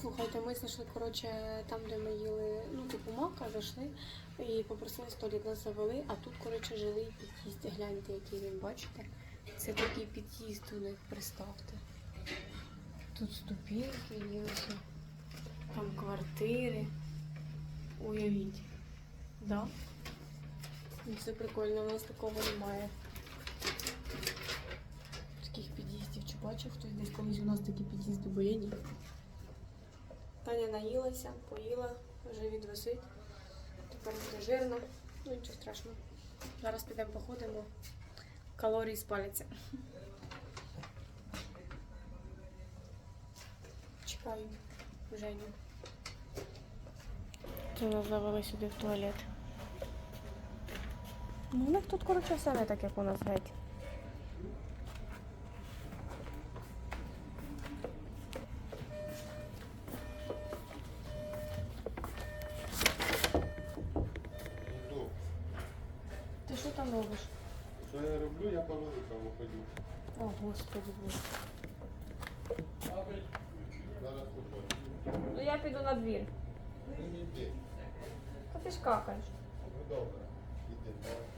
Слухайте, ми зайшли, коротше, там, де ми їли, ну, типу, мака, зайшли і попросили столик нас завели, а тут, коротше, жилий під'їзд. Гляньте, який він, бачите? Це такий під'їзд у них, представте. Тут ступінки є. Там квартири. Уявіть. Да? Ну, Це прикольно, у нас такого немає. Таких під'їздів. Чи бачив хтось десь колись у нас такі під'їзди, бо я ні. Таня наїлася, поїла, живіт висить. Тепер буде жирно. Ну нічого страшного. Зараз підемо походимо. Калорії спаляться. Чекаю Женю. Це нас завели сюди в туалет. Ну, у них тут, коротше, все не так, як у нас геть. Що там робиш? Що я роблю, я по роликам ходю. О, господи боже. Зараз купаю. Ну я піду на двір. Ну, йди. Та ти ж какаєш. Ну, добре. Іди. давай.